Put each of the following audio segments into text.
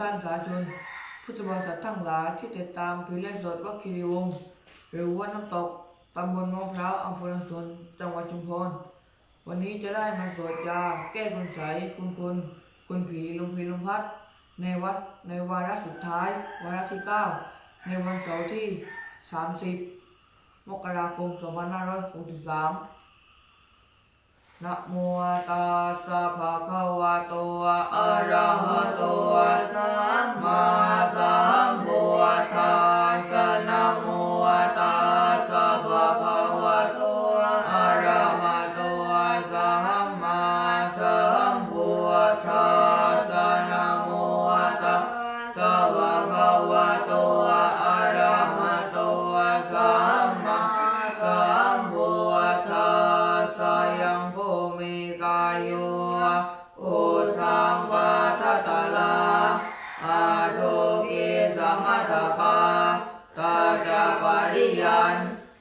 ท่านสาชนพุทธบริษัททั้งหลายที่ติดตามเพจไลฟ์สดวัดคีรีวงศ์หรือวัดน้ำตกตำบลมะพร้าวอำเภอลังสนจังหวัดชุมพร วันนี้จะได้มาสวดยาแก้คุณไสยคุณคุณคุณผีลมพีลมพัด ในวัดในวาระสุดท้าย วาระที่ 9 ในวันเสาร์ที่ 30 มกราคม 2563 นะโมตัสสะภะคะวะโตอะระหะโตสัมมาสัมพุทธัส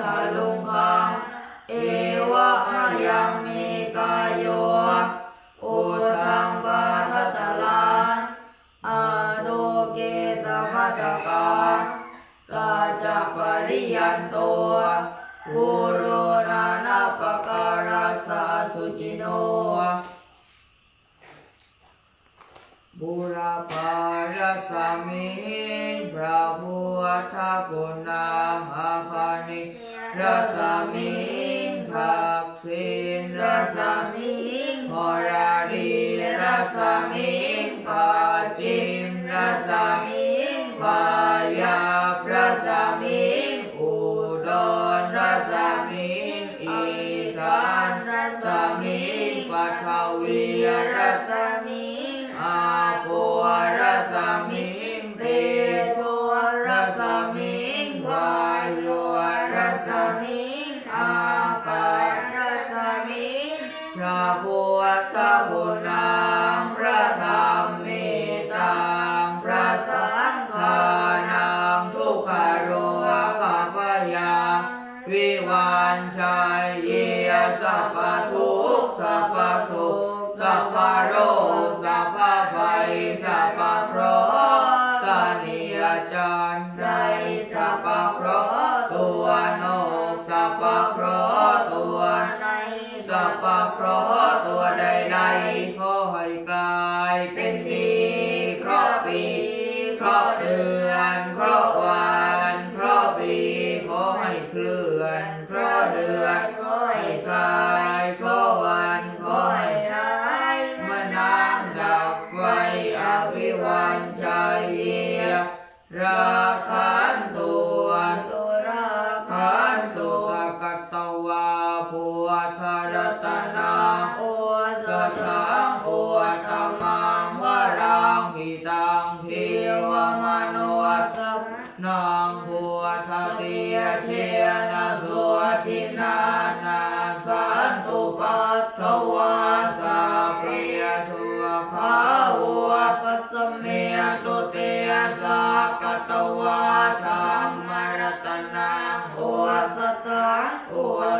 ทะลุงคังเอวะอายังมีกายโยอุทังปาทตะลาอาโดเกสมัตกาตาจัปริยันโตปุโรนานาปการัสสะสุจิโนบุรพารสมิงพระพุทธคุณามาคานิ รสมิงทักษิณรสมิงหราดีรสมิงปาจิมรสมิงปายาพระสมิงอุดรรสมิงอีสานรสมิงปัทวีรสมิ พระพุทธคุณังพระธรรมเมตังพระสังฆานังทุกขโรขัพยาวิวันชัยเยสัพ สัพพเคราะตัวใดๆขอให้กลายเป็นดีเคราะปีเคราะเดือนเคราะวันเคราะปีขอให้เคลื่อนเคราะเดือนขอให้กลายเคราะวันขอให้หายมานางดับไฟอวิวันชัยเยียรา อิตังเทวมโนสัพนางภูทะเตียเชนะสุทินานาสันตุปัตถวาสาเปียทุขาวปัสเมตุเตสากตวาธรรมรัตนังโอสัตตังโอ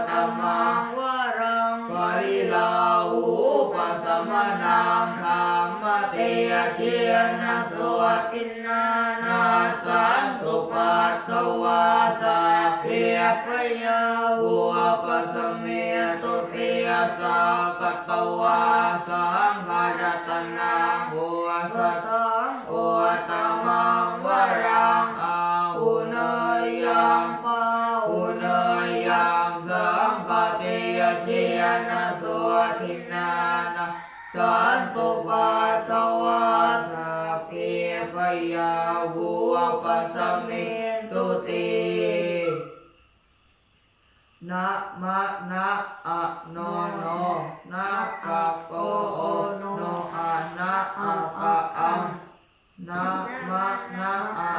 ตมังวรังปริลาหูปัสมนังธรรม เตียเชียนาสวกินนานาสันตุปัตถวาสาเพียพยาวัวปสเมียตุเตียสาปตวาสังหารตนาหัวสตังหัวตมังวรังอาหุเนยังปาหุเนยังสังปเตียเชียนาสวกิน ยาวุปสสมิตุตินะมะนะอะโนโนนะกะโกโอโนอะนะอะปะอัมนะมะนะอะ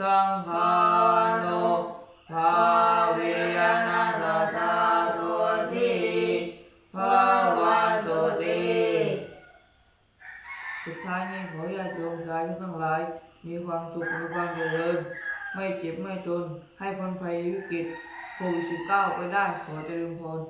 สังฆานุภาเวนัสตาตุติภวันตุติสุดท้ายนี้ขอญาติโยมสาธุทั้งหลาย มีความสุขมีความเจริญ ไม่เจ็บไม่จน ให้พ้นภัยวิกฤตโควิด19ไปได้ขอเจริญพร